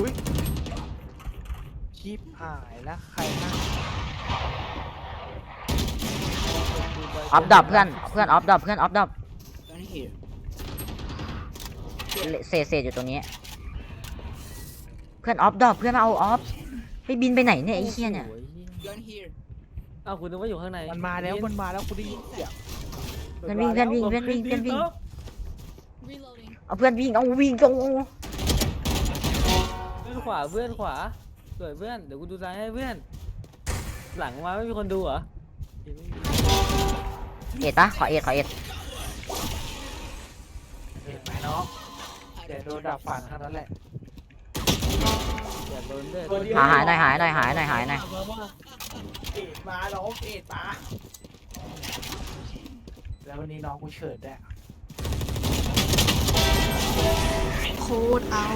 อุ้ยชิปหายแล้วใครนั่งออฟดับเพื่อนเพื่อนออฟดับเพื่อนออฟดับ Gun here. เศษเศษอยู่ตรงนี้ เพื่อนออฟดับเพื่อนมาเอาออฟไปบินไปไหนเนี่ยไอ้เหี้ยเนี่ยโอ้โหเหี้ย Gun here. อ้าวคุณนึกว่าอยู่ข้างในมันมาแล้วมันมาแล้วกูได้ยินเสียงเพื่อนวิ่งเพื่อนวิ่งเพื่อนวิ่งเพื่อนวิ่ง Reloading. เอาเพื่อนวิ่งเอาวิ่งตรงเพื่อน ขวาเพื่อนขวาสวยเพื่อนเดี๋ยวกูดูซ้ายให้เพื่อน หลังมาไม่มีคนดูเหรอเอ็ดปะขอเอ็ดขอเอ็ดเห็นไหมน้องเดี๋ยวโดนดับฝันเท่านั้นแหละอย่าโดนเด้อตัวเดียวหาหายหน่อยหายหน่อยหายหน่อยหายหน่อยเอ็ดมาน้องเอ็ดมาแล้ววันนี้น้องกูเฉิดได้โคตรเอา